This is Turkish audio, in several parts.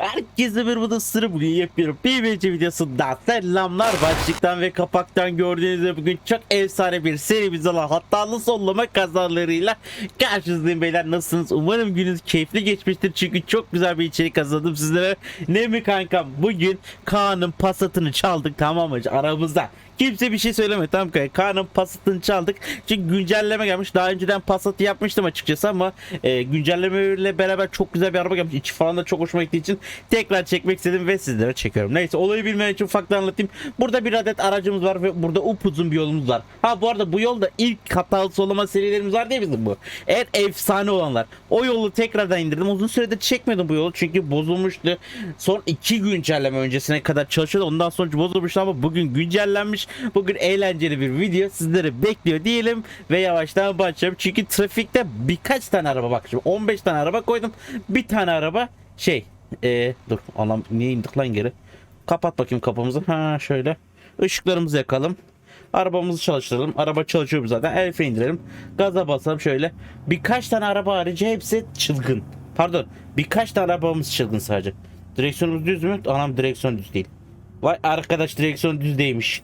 Herkese merhaba sırrı bugün yepyeni PVC videosunda selamlar. Başlıktan ve kapaktan gördüğünüz bugün çok efsane bir serimiz olan hatalı sollama kazalarıyla karşınızdayım beyler. Nasılsınız? Umarım gününüz keyifli geçmiştir. Çünkü çok güzel bir içerik hazırladım sizlere. Ne mi kankam? Bugün Kaan'ın pasatını çaldık tamam mı? Aramızda Kimse bir şey söylemedi tamam kanka. Kaan'ın pasatını çaldık. Çünkü güncelleme gelmiş. Daha önceden pasatı yapmıştım açıkçası ama e, güncellemeyle beraber çok güzel bir araba gelmiş. İçi falan da çok hoşuma gittiği için tekrar çekmek istedim ve sizlere çekiyorum. Neyse olayı bilmeyen için ufaktan anlatayım. Burada bir adet aracımız var ve burada upuzun bir yolumuz var. Ha bu arada bu yolda ilk hatalı solama serilerimiz var diye bizim bu. Evet efsane olanlar. O yolu tekrardan indirdim. Uzun süredir çekmedim bu yolu çünkü bozulmuştu. Son iki güncelleme öncesine kadar çalışıyordu. Ondan sonra bozulmuştu ama bugün güncellenmiş. Bugün eğlenceli bir video sizleri bekliyor diyelim ve yavaştan başlayalım. Çünkü trafikte birkaç tane araba bak şimdi 15 tane araba koydum. Bir tane araba şey ee, dur anlam niye indik lan geri. Kapat bakayım kapımızı. Ha şöyle. Işıklarımızı yakalım. Arabamızı çalıştıralım. Araba çalışıyor zaten. El freni indirelim. Gaza basalım şöyle. Birkaç tane araba harici hepsi çılgın. Pardon. Birkaç tane arabamız çılgın sadece. Direksiyonumuz düz mü? Anam direksiyon düz değil. Vay arkadaş direksiyon düz değilmiş.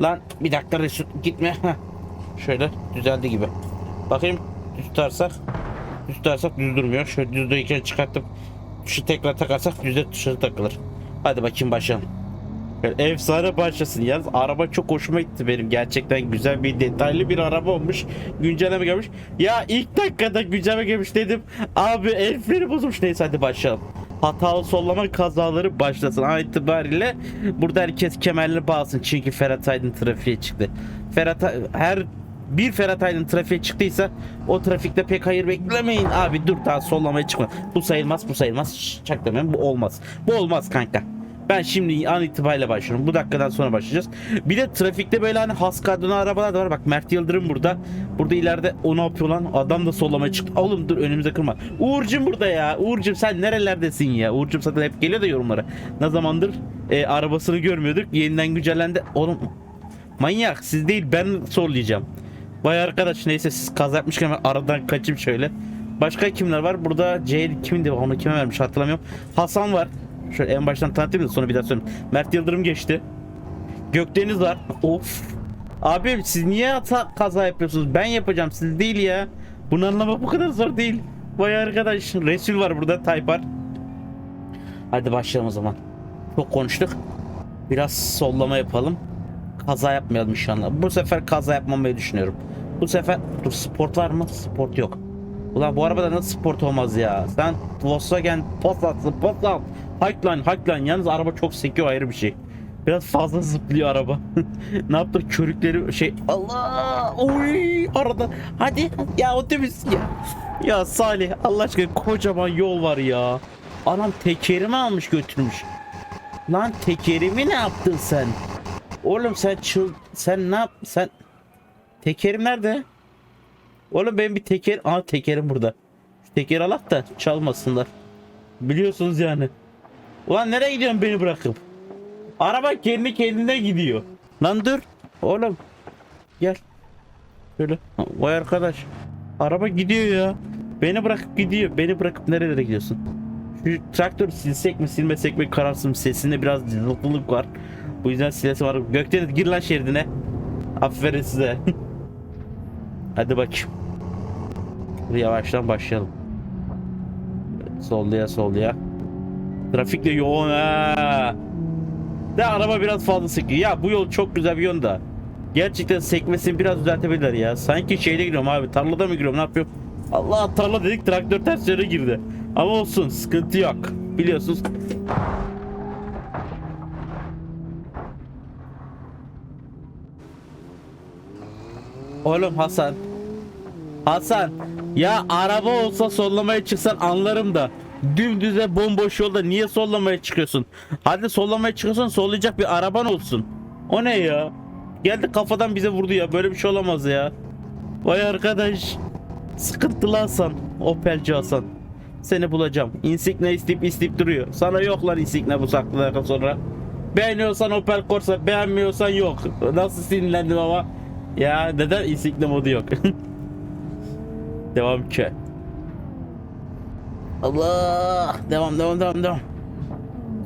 Lan bir dakika Resul gitme. Heh. Şöyle düzeldi gibi. Bakayım düz tutarsak. Düz tutarsak düz durmuyor. Şöyle düzdeyken çıkartıp şu tekrar takarsak düze dışarı takılır. Hadi bakayım başlayalım. Böyle efsane başlasın. Yalnız araba çok hoşuma gitti benim. Gerçekten güzel bir detaylı bir araba olmuş. Güncelleme gelmiş. Ya ilk dakikada güncelleme gelmiş dedim. Abi el freni bozulmuş. Neyse hadi başlayalım. Hatalı sollama kazaları başlasın. An itibariyle burada herkes kemerli bağlasın. Çünkü Ferhat Aydın trafiğe çıktı. Ferhat her bir Ferhat Aydın trafiğe çıktıysa o trafikte pek hayır beklemeyin. Abi dur daha sollamaya çıkma. Bu sayılmaz bu sayılmaz. Şşş, çaklamayın bu olmaz. Bu olmaz kanka. Ben şimdi an itibariyle başlıyorum. Bu dakikadan sonra başlayacağız. Bir de trafikte böyle hani has kadronu arabalar da var. Bak Mert Yıldırım burada. Burada ileride o ne yapıyor lan? Adam da sollamaya çıktı. Oğlum dur önümüze kırma. Uğur'cum burada ya. Uğur'cum sen nerelerdesin ya? Uğur'cum zaten hep geliyor da yorumlara. Ne zamandır e, arabasını görmüyorduk. Yeniden güncellendi. Oğlum manyak siz değil ben sollayacağım. Vay arkadaş neyse siz kaza yapmışken ben aradan kaçayım şöyle. Başka kimler var? Burada C kimdi? Onu kime vermiş hatırlamıyorum. Hasan var. Şöyle en baştan tanıtayım da sonra bir daha söyleyeyim. Mert Yıldırım geçti. Gökdeniz var. Of. Abi siz niye hata kaza yapıyorsunuz? Ben yapacağım siz değil ya. Bunu anlamak bu kadar zor değil. Vay arkadaş. Resul var burada Taypar. Hadi başlayalım o zaman. Çok konuştuk. Biraz sollama yapalım. Kaza yapmayalım inşallah. Bu sefer kaza yapmamayı düşünüyorum. Bu sefer dur sport var mı? Sport yok. Ulan bu arabada nasıl sport olmaz ya? Sen Volkswagen Passat'sın Passat. Highline Highline yalnız araba çok sekiyor ayrı bir şey. Biraz fazla zıplıyor araba. ne yaptı? Körükleri şey Allah! Oy! Arada hadi ya otobüs ya. Ya Salih Allah aşkına kocaman yol var ya. Anam tekerimi almış götürmüş. Lan tekerimi ne yaptın sen? Oğlum sen çıl sen ne yap sen Tekerim nerede? Oğlum benim bir teker Aa tekerim burada. Şu tekeri alak da çalmasınlar. Biliyorsunuz yani. Ulan nereye gidiyorsun beni bırakıp? Araba kendi kendine gidiyor. Lan dur. Oğlum. Gel. Şöyle. Vay arkadaş. Araba gidiyor ya. Beni bırakıp gidiyor. Beni bırakıp nerelere gidiyorsun? Şu traktör silsek mi silmesek mi kararsın sesinde biraz cızıltılık var. Bu yüzden silesi var. Gökdeniz gir lan şeridine. Aferin size. Hadi bakayım. Dur, Yavaştan başlayalım. Solluya solluya. Trafik de yoğun ha. De araba biraz fazla sekiyor. Ya bu yol çok güzel bir yön. Gerçekten sekmesini biraz düzeltebilirler ya. Sanki şeyde giriyorum abi. Tarlada mı giriyorum ne yapıyorum? Allah tarla dedik traktör ters yöne girdi. Ama olsun sıkıntı yok. Biliyorsunuz Oğlum Hasan. Hasan. Ya araba olsa sollamaya çıksan anlarım da. Dümdüze bomboş yolda niye sollamaya çıkıyorsun? Hadi sollamaya çıkıyorsan sollayacak bir araban olsun. O ne ya? Geldi kafadan bize vurdu ya. Böyle bir şey olamaz ya. Vay arkadaş. Sıkıntılı Hasan. Opelci Hasan. Seni bulacağım. Insignia isteyip isteyip duruyor. Sana yok lan Insignia bu saklılardan sonra. Beğeniyorsan Opel Corsa, beğenmiyorsan yok. Nasıl sinirlendim ama. Ya neden Insignia modu yok? Devam ki. Allah! Devam devam devam devam.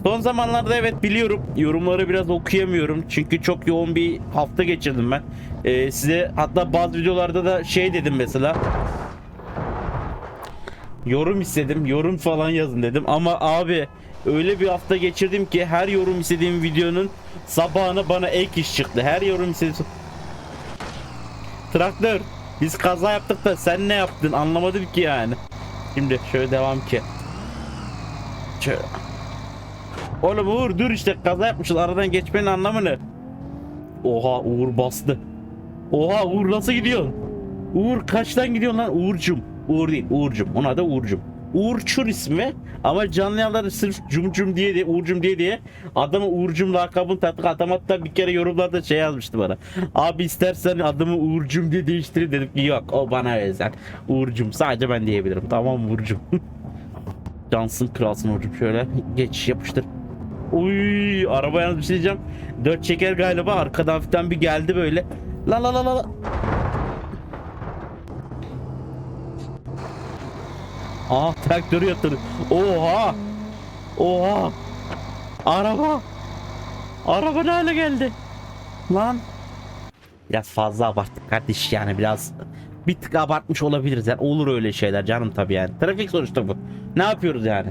Son zamanlarda evet biliyorum yorumları biraz okuyamıyorum çünkü çok yoğun bir hafta geçirdim ben. Ee, size hatta bazı videolarda da şey dedim mesela. Yorum istedim, yorum falan yazın dedim ama abi öyle bir hafta geçirdim ki her yorum istediğim videonun sabahına bana ek iş çıktı. Her yorum istediğim Traktör biz kaza yaptık da sen ne yaptın anlamadım ki yani. Şimdi şöyle devam ki. Şöyle. Oğlum Uğur dur işte kaza yapmışız aradan geçmenin anlamı ne? Oha Uğur bastı. Oha Uğur nasıl gidiyorsun? Uğur kaçtan gidiyorsun lan Uğurcum? Uğur değil Uğurcum. Ona da Uğurcum. Uğurçur ismi. Ama canlı yayınlarda sırf cumcum diye diye Uğurcum diye diye adamı Uğurcum lakabını taktık adam hatta bir kere yorumlarda şey yazmıştı bana. Abi istersen adımı Uğurcum diye değiştirin dedim. Ki yok o bana özel. Uğurcum sadece ben diyebilirim. Tamam Uğurcum. Cansın kralsın Uğurcum. Şöyle geç yapıştır. Uy araba yalnız bir şey diyeceğim. Dört çeker galiba. Arkadan hafiften bir geldi böyle. La la la la. la. Aa traktörü yatırdı. Oha. Oha. Araba. Araba ne hale geldi? Lan. Biraz fazla abarttık kardeş yani biraz bir tık abartmış olabiliriz yani olur öyle şeyler canım tabii yani. Trafik sonuçta bu. Ne yapıyoruz yani?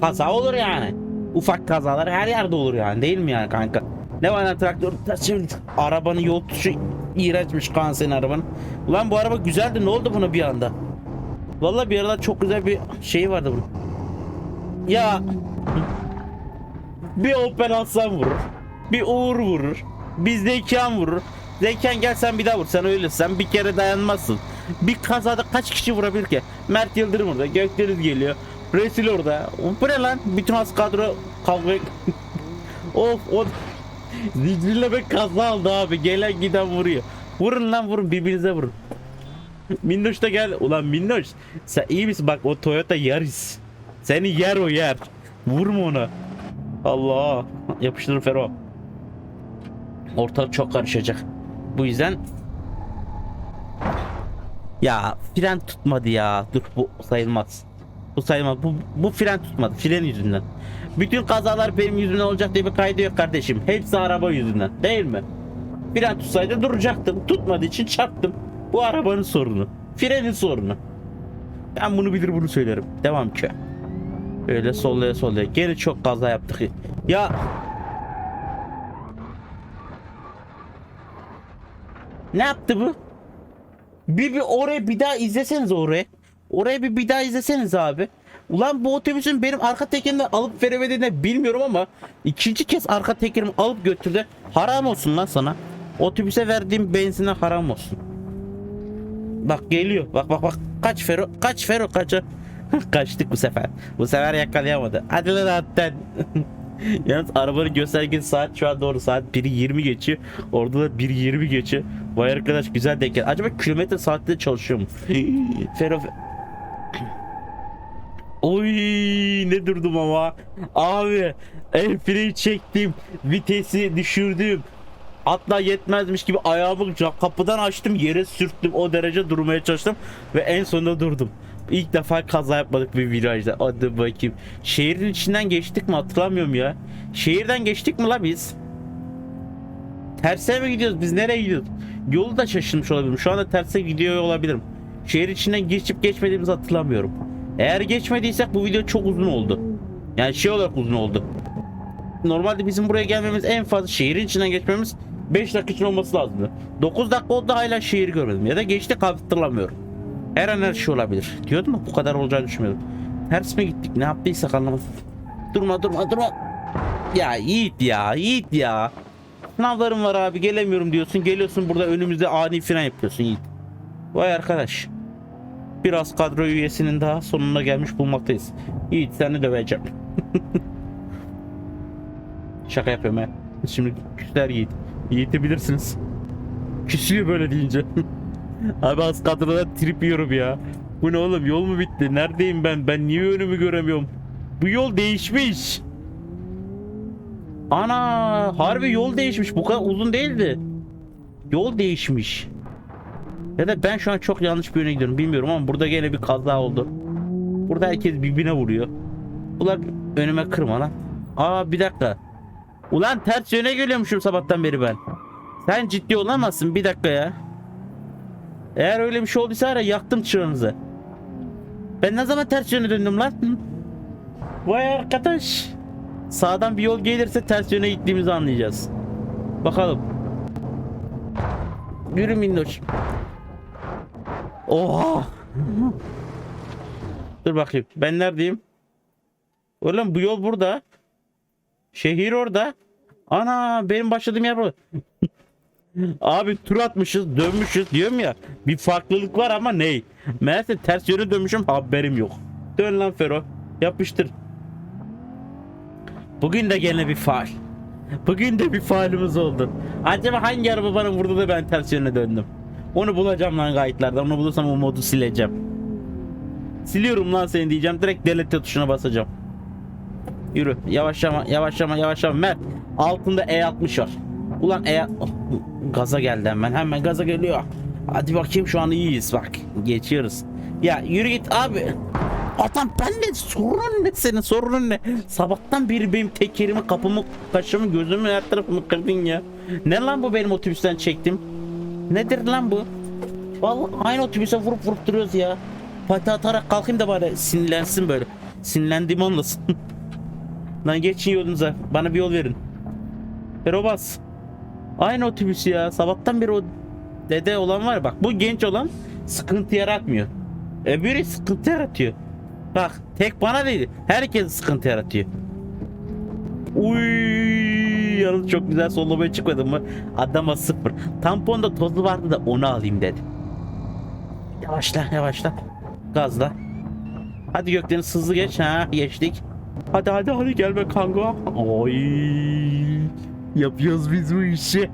Kaza olur yani. Ufak kazalar her yerde olur yani değil mi yani kanka? Ne var lan traktör çevirdik. Arabanın yol tutuşu iğrençmiş kan senin arabanın. Ulan bu araba güzeldi ne oldu buna bir anda? Vallahi bir aralar çok güzel bir şey vardı bunun. Ya bir Opel Aslan vurur. Bir Uğur vurur. Bir Zekan vurur. Zekan gel sen bir daha vur. Sen öylesin. Sen bir kere dayanmazsın. Bir kazada kaç kişi vurabilir ki? Mert Yıldırım orada. Gökdeniz geliyor. Resul orada. Bu ne lan? Bütün has kadro kavga... of o... Zincirleme kaza aldı abi. Gelen giden vuruyor. Vurun lan vurun birbirinize vurun. Minnoş da gel. Ulan Minnoş sen iyi misin? Bak o Toyota Yaris. Seni yer o yer. Vurma ona. Allah. Yapıştır Fero. Ortalık çok karışacak. Bu yüzden ya fren tutmadı ya. Dur bu sayılmaz. Bu sayılmaz. Bu, bu fren tutmadı. Fren yüzünden. Bütün kazalar benim yüzümden olacak diye bir kaydı yok kardeşim. Hepsi araba yüzünden. Değil mi? Fren tutsaydı duracaktım. Tutmadığı için çarptım. Bu arabanın sorunu. Frenin sorunu. Ben bunu bilir bunu söylerim. Devam ki. Öyle sollaya sollaya. Gene çok kaza yaptık. Ya Ne yaptı bu? Bir, bir oraya bir daha izleseniz oraya. Oraya bir bir daha izleseniz abi. Ulan bu otobüsün benim arka tekerini alıp veremediğini bilmiyorum ama ikinci kez arka tekerimi alıp götürdü. Haram olsun lan sana. Otobüse verdiğim benzine haram olsun. Bak geliyor. Bak bak bak. Kaç Fero. Kaç Fero kaça. Kaçtık bu sefer. Bu sefer yakalayamadı. Hadi lan hatten. Yalnız arabanın göstergesi saat şu an doğru saat 1'i 20 geçiyor. Orada da 1'i 20 geçiyor. Vay arkadaş güzel denk geldi. Acaba kilometre saatte çalışıyor mu? Fero Oy ne durdum ama. Abi el freni çektim. Vitesi düşürdüm. Hatta yetmezmiş gibi ayağımı kapıdan açtım yere sürttüm o derece durmaya çalıştım ve en sonunda durdum. İlk defa kaza yapmadık bir virajda. Hadi bakayım. Şehrin içinden geçtik mi hatırlamıyorum ya. Şehirden geçtik mi la biz? Terse mi gidiyoruz? Biz nereye gidiyoruz? Yolu da şaşırmış olabilirim. Şu anda terse gidiyor olabilirim. Şehir içinden geçip geçmediğimizi hatırlamıyorum. Eğer geçmediysek bu video çok uzun oldu. Yani şey olarak uzun oldu. Normalde bizim buraya gelmemiz en fazla şehrin içinden geçmemiz 5 dakika için olması lazımdı. 9 dakika oldu hala şehir görmedim. Ya da geçtik hatırlamıyorum. Her an her şey olabilir. Diyordum ama bu kadar olacağını düşünmüyordum. Ters mi gittik ne yaptıysak anlamadım. Durma durma durma. Ya Yiğit ya Yiğit ya. Sınavlarım var abi gelemiyorum diyorsun. Geliyorsun burada önümüzde ani fren yapıyorsun Yiğit. Vay arkadaş. Biraz kadro üyesinin daha sonuna gelmiş bulmaktayız. Yiğit seni döveceğim. Şaka yapıyorum ha. Şimdi küsler Yiğit. Yiğit'i bilirsiniz. Küsüyor böyle deyince. Abi az kadroda trip yiyorum ya. Bu ne oğlum yol mu bitti? Neredeyim ben? Ben niye önümü göremiyorum? Bu yol değişmiş. Ana harbi yol değişmiş. Bu kadar uzun değildi. Yol değişmiş. Ya da ben şu an çok yanlış bir yöne gidiyorum bilmiyorum ama burada gene bir kaza oldu. Burada herkes birbirine vuruyor. Bunlar önüme kırma lan. Aa bir dakika. Ulan ters yöne geliyormuşum sabahtan beri ben. Sen ciddi olamazsın bir dakika ya. Eğer öyle bir şey olduysa ara yaktım çırağınızı. Ben ne zaman ters yöne döndüm lan? Vay arkadaş. Sağdan bir yol gelirse ters yöne gittiğimizi anlayacağız. Bakalım. Yürü minnoş. Oha. Dur bakayım. Ben neredeyim? Oğlum bu yol burada. Şehir orada. Ana benim başladığım yer bu. Abi tur atmışız dönmüşüz diyorum ya. Bir farklılık var ama ney? Meğerse ters yöne dönmüşüm haberim yok. Dön lan Fero. Yapıştır. Bugün de gene bir faal. Bugün de bir faalimiz oldu. Acaba hangi araba bana vurdu da ben ters yöne döndüm? Onu bulacağım lan kayıtlardan. Onu bulursam o modu sileceğim. Siliyorum lan seni diyeceğim. Direkt delete tuşuna basacağım. Yürü. Yavaşlama, yavaşlama, yavaşlama. Mert. Altında E60 var. Ulan E... Oh, gaza geldi hemen. Hemen gaza geliyor. Hadi bakayım şu an iyiyiz bak. Geçiyoruz. Ya yürü git abi. Adam ben ne sorun ne senin sorunun ne? Sabahtan beri benim tekerimi kapımı kaşımı gözümü her tarafımı kırdın ya. Ne lan bu benim otobüsten çektim? Nedir lan bu? Vallahi aynı otobüse vurup vurup duruyoruz ya. Pati atarak kalkayım da bari sinirlensin böyle. Sinirlendiğim anlasın. Lan geçin yolunuza. Bana bir yol verin. Ferobas. Aynı otobüs ya. Sabahtan beri o dede olan var bak bu genç olan sıkıntı yaratmıyor. Öbürü sıkıntı yaratıyor. Bak tek bana değil. Herkes sıkıntı yaratıyor. Uy, çok güzel sollamaya çıkmadım mı? Adama sıfır. Tamponda tozu vardı da onu alayım dedi. Yavaşla yavaşla. Gazla. Hadi Gökdeniz hızlı geç. Ha geçtik. Hadi hadi hadi gelme kanka. Oy. Yapıyoruz biz bu işi.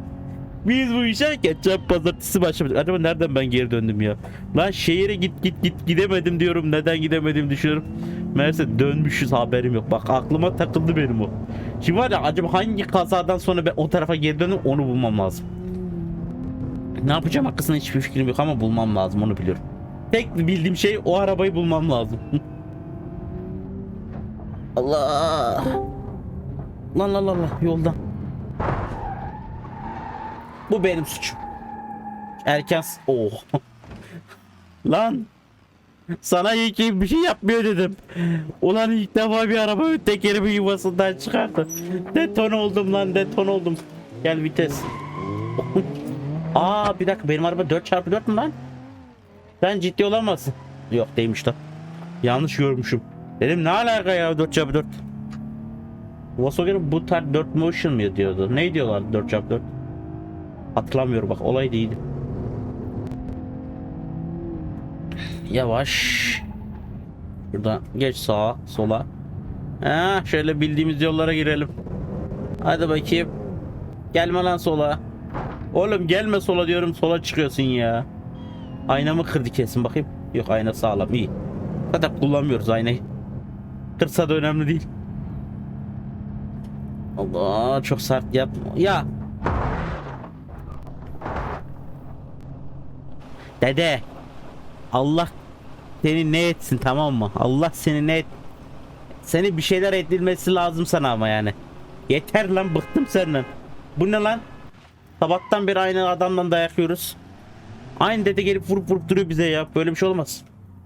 Biz bu işe geçen pazartesi başlamıştık. Acaba nereden ben geri döndüm ya? Lan şehire git git git gidemedim diyorum. Neden gidemedim düşünüyorum. Meğerse dönmüşüz haberim yok. Bak aklıma takıldı benim o. Şimdi var ya acaba hangi kazadan sonra ben o tarafa geri döndüm onu bulmam lazım. Ne yapacağım hakkında hiçbir fikrim yok ama bulmam lazım onu biliyorum. Tek bildiğim şey o arabayı bulmam lazım. Allah. Lan lan lan yoldan. Bu benim suçum. Erken oh. lan sana iyi ki bir şey yapmıyor dedim. Ulan ilk defa bir araba tekerimi yuvasından çıkardı. Deton oldum lan deton oldum. Gel vites. Aa bir dakika benim araba 4x4 mü lan? Sen ciddi olamazsın. Yok değilmiş lan. Yanlış görmüşüm. Dedim ne alaka ya 4x4? Volkswagen bu tarz 4 motion mu diyordu? Ne diyorlar 4x4? Hatırlamıyorum bak olay değildi. Yavaş. Buradan geç sağa sola. Ha, şöyle bildiğimiz yollara girelim. Hadi bakayım. Gelme lan sola. Oğlum gelme sola diyorum sola çıkıyorsun ya. Aynamı kırdı kesin bakayım. Yok ayna sağlam iyi. Zaten kullanmıyoruz aynayı. Kırsa da önemli değil. Allah çok sert yapma. Ya. Dede. Allah seni ne etsin tamam mı? Allah seni ne et. Seni bir şeyler edilmesi lazım sana ama yani. Yeter lan bıktım senden. Bu ne lan? Sabahtan beri aynı adamdan dayak yiyoruz. Aynı dede gelip vurup vurup duruyor bize ya. Böyle bir şey olmaz.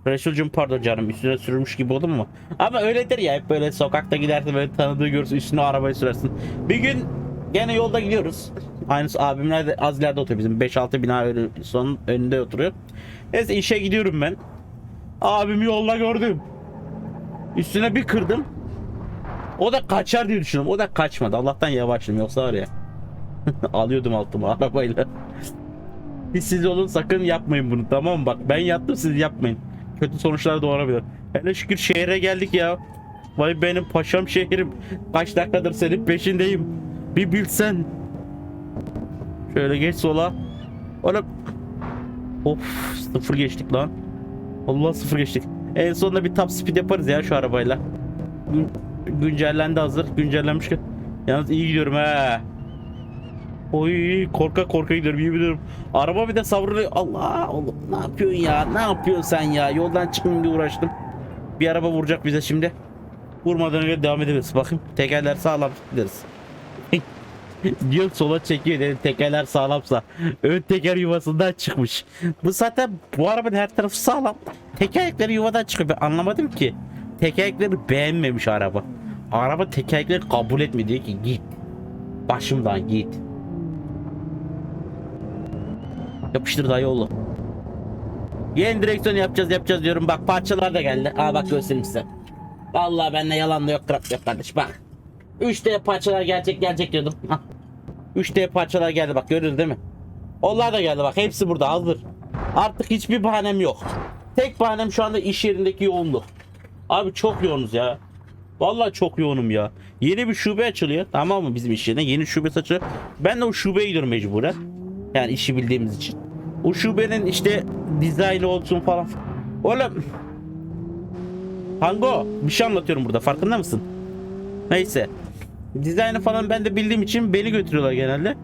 Resulcum pardon canım üstüne sürülmüş gibi oldu mu? Ama öyledir ya hep böyle sokakta gidersin böyle tanıdığı görürsün üstüne arabayı sürersin. Bir gün gene yolda gidiyoruz. Aynısı abimler de az ileride oturuyor bizim 5-6 bina son önünde oturuyor. Neyse işe gidiyorum ben. Abimi yolda gördüm. Üstüne bir kırdım. O da kaçar diye düşünüyorum. O da kaçmadı. Allah'tan yavaşladım yoksa var ya. Alıyordum altıma arabayla. Siz olun sakın yapmayın bunu tamam mı? Bak ben yaptım siz yapmayın. Kötü sonuçlar doğurabilir. Hele şükür şehre geldik ya. Vay benim paşam şehrim. Kaç dakikadır senin peşindeyim. Bir bilsen. Şöyle geç sola. Oğlum. Of sıfır geçtik lan. Allah sıfır geçtik. En sonunda bir top speed yaparız ya şu arabayla. Gün, güncellendi hazır. Güncellenmiş. Yalnız iyi gidiyorum he. Oy korka korka gidiyorum iyi biliyorum. Araba bir de savruluyor. Allah oğlum ne yapıyorsun ya? Ne yapıyorsun sen ya? Yoldan çıkmayayım diye uğraştım. Bir araba vuracak bize şimdi. Vurmadan önce devam edebiliriz. Bakayım tekerler sağlam gideriz. Diyor sola çekiyor dedim tekerler sağlamsa. Ön teker yuvasından çıkmış. Bu zaten bu arabanın her tarafı sağlam. Tekerlekleri yuvadan çıkıyor. Ben anlamadım ki. Tekerlekleri beğenmemiş araba. Araba tekerlekleri kabul etmiyor diyor ki git. Başımdan git. Yapıştır dayı oğlu. Yeni direksiyon yapacağız yapacağız diyorum. Bak parçalar da geldi. Aa bak göstereyim size. Vallahi bende yalan da yok krap yok kardeş bak. 3D parçalar gelecek gelecek diyordum. Hah. 3D parçalar geldi bak görüyoruz değil mi? Onlar da geldi bak hepsi burada hazır. Artık hiçbir bahanem yok. Tek bahanem şu anda iş yerindeki yoğunluk. Abi çok yoğunuz ya. Vallahi çok yoğunum ya. Yeni bir şube açılıyor tamam mı bizim iş yerine yeni şube açılıyor. Ben de o şubeye gidiyorum mecburen. Yani işi bildiğimiz için. O şubenin işte dizaynı olsun falan. Oğlum. Hango bir şey anlatıyorum burada farkında mısın? Neyse. Dizaynı falan ben de bildiğim için beni götürüyorlar genelde.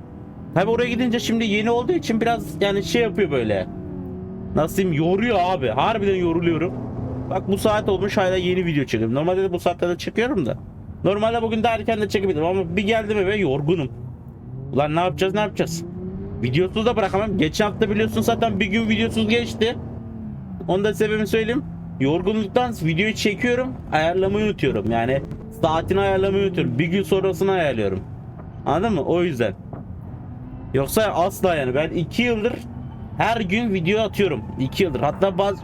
Tabi oraya gidince şimdi yeni olduğu için biraz yani şey yapıyor böyle. Nasıl diyeyim yoruyor abi. Harbiden yoruluyorum. Bak bu saat olmuş hala yeni video çekiyorum. Normalde de bu saatlerde çekiyorum da. Normalde bugün daha erken de çekebilirim ama bir geldim eve yorgunum. Ulan ne yapacağız ne yapacağız? Videosuz da bırakamam. Geçen hafta biliyorsun zaten bir gün videosuz geçti. Onu da sebebini söyleyeyim. Yorgunluktan videoyu çekiyorum. Ayarlamayı unutuyorum. Yani saatini ayarlamayı unutuyorum. Bir gün sonrasını ayarlıyorum. Anladın mı? O yüzden. Yoksa asla yani ben 2 yıldır her gün video atıyorum. 2 yıldır. Hatta bazı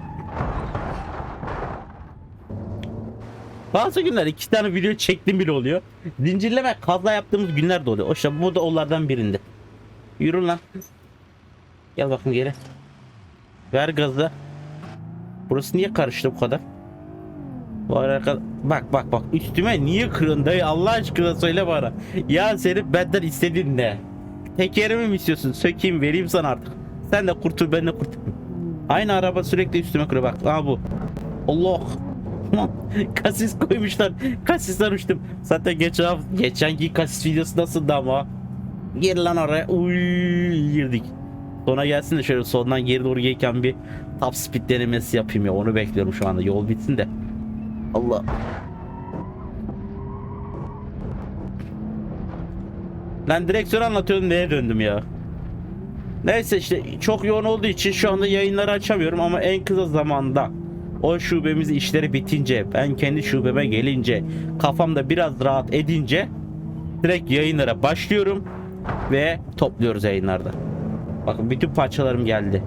bazı günler iki tane video çektim bile oluyor. Zincirleme kaza yaptığımız günler de oluyor. O işte bu da onlardan birinde. Yürü lan. Gel bakın geri. Ver gazı. Burası niye karıştı bu kadar? Bu araka... Bak bak bak üstüme niye kırın dayı Allah aşkına söyle bana. Ya senin benden istediğin ne? Tekerimi mi istiyorsun? Sökeyim vereyim sana artık. Sen de kurtul ben de kurtulayım. Aynı araba sürekli üstüme kırıyor bak. Aa bu. Allah. Kasis koymuşlar. Kasisten uçtum. Zaten geçen geçenki kasis videosu nasıldı ama. Gir lan oraya. Uy girdik. Sonra gelsin de şöyle sondan geri doğru gelirken bir top speed denemesi yapayım ya. Onu bekliyorum şu anda. Yol bitsin de. Allah. Lan direksiyon anlatıyordum neye döndüm ya. Neyse işte çok yoğun olduğu için şu anda yayınları açamıyorum ama en kısa zamanda o şubemiz işleri bitince ben kendi şubeme gelince kafamda biraz rahat edince direkt yayınlara başlıyorum ve topluyoruz yayınlarda. Bakın bütün parçalarım geldi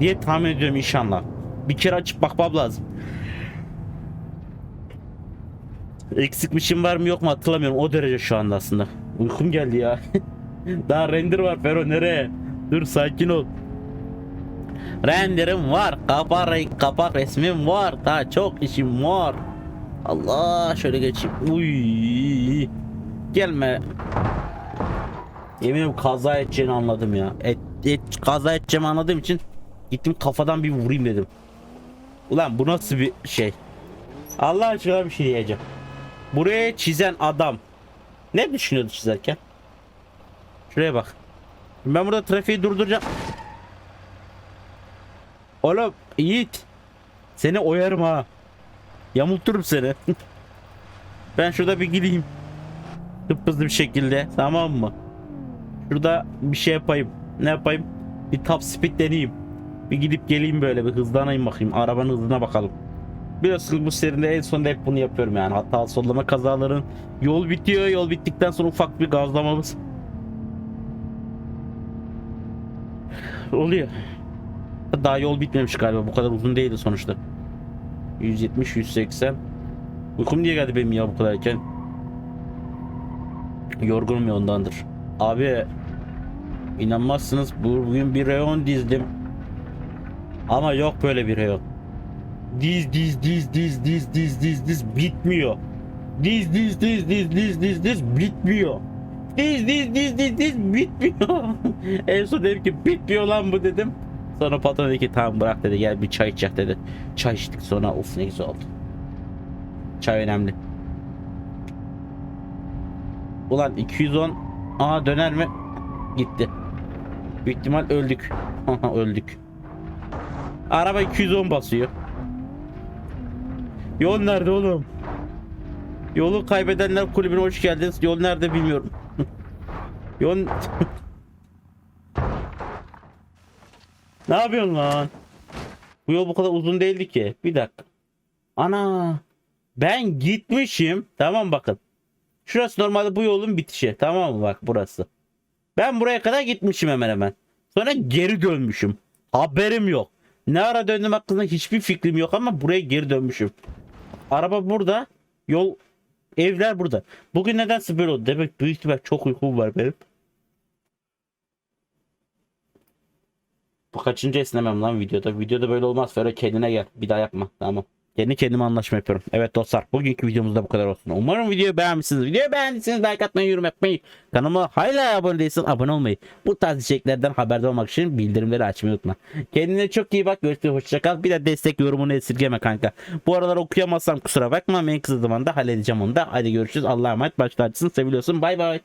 diye tahmin ediyorum inşallah. Bir kere açıp bakmam lazım. Eksik bir şeyim var mı yok mu hatırlamıyorum. O derece şu anda aslında. Uykum geldi ya. Daha render var Fero nereye? Dur sakin ol. Renderim var. Kapak, kapak resmim var. Daha çok işim var. Allah şöyle geçeyim. Uy. Gelme. Eminim kaza edeceğini anladım ya. Et, et, kaza edeceğimi anladığım için gittim kafadan bir vurayım dedim. Ulan bu nasıl bir şey? Allah aşkına bir şey diyeceğim. Buraya çizen adam ne düşünüyordu çizerken? Şuraya bak. Ben burada trafiği durduracağım. Oğlum Yiğit. Seni oyarım ha. Yamulturum seni. ben şurada bir gideyim. Hızlı bir şekilde tamam mı? Şurada bir şey yapayım. Ne yapayım? Bir top speed deneyeyim. Bir gidip geleyim böyle bir hızlanayım bakayım. Arabanın hızına bakalım. Biliyorsunuz bu seride en sonunda hep bunu yapıyorum yani. Hatta sollama kazaların yol bitiyor. Yol bittikten sonra ufak bir gazlamamız oluyor. Daha yol bitmemiş galiba. Bu kadar uzun değildi sonuçta. 170 180. Uykum niye geldi benim ya bu kadar erken? Yorgunum ya ondandır. Abi inanmazsınız bugün bir reyon dizdim. Ama yok böyle bir reyon. Diz diz diz diz diz diz diz diz bitmiyor. Diz diz diz diz diz diz diz bitmiyor. Diz diz diz diz diz bitmiyor. en son dedim ki bitmiyor lan bu dedim. Sonra patron dedi ki tamam bırak dedi gel bir çay içecek dedi. Çay içtik sonra of ne güzel oldu. Çay önemli. Ulan 210 Aa döner mi? Gitti. Büyük ihtimal öldük. öldük. Araba 210 basıyor. Yol nerede oğlum? Yolu kaybedenler kulübüne hoş geldiniz. Yol nerede bilmiyorum. Yol... ne yapıyorsun lan? Bu yol bu kadar uzun değildi ki. Bir dakika. Ana. Ben gitmişim. Tamam bakın. Şurası normalde bu yolun bitişi. Tamam mı bak burası. Ben buraya kadar gitmişim hemen hemen. Sonra geri dönmüşüm. Haberim yok. Ne ara döndüm hakkında hiçbir fikrim yok ama buraya geri dönmüşüm. Araba burada. Yol evler burada. Bugün nedense böyle oldu. Demek büyük ihtimal çok uykum var benim. Bu kaçıncı esnemem lan videoda. Videoda böyle olmaz. Böyle kendine gel. Bir daha yapma. Tamam. Kendi kendime anlaşma yapıyorum. Evet dostlar bugünkü videomuzda bu kadar olsun. Umarım videoyu beğenmişsiniz. Videoyu beğendiyseniz like atmayı, yorum yapmayı, kanalıma hala abone değilsen abone olmayı, bu tarz içeriklerden haberdar olmak için bildirimleri açmayı unutma. Kendine çok iyi bak. Görüşürüz. Hoşçakal. Bir de destek yorumunu esirgeme kanka. Bu aralar okuyamazsam kusura bakma. En kısa zamanda halledeceğim onu da. Hadi görüşürüz. Allah'a emanet. Başlarsın. Seviliyorsun. Bay bay.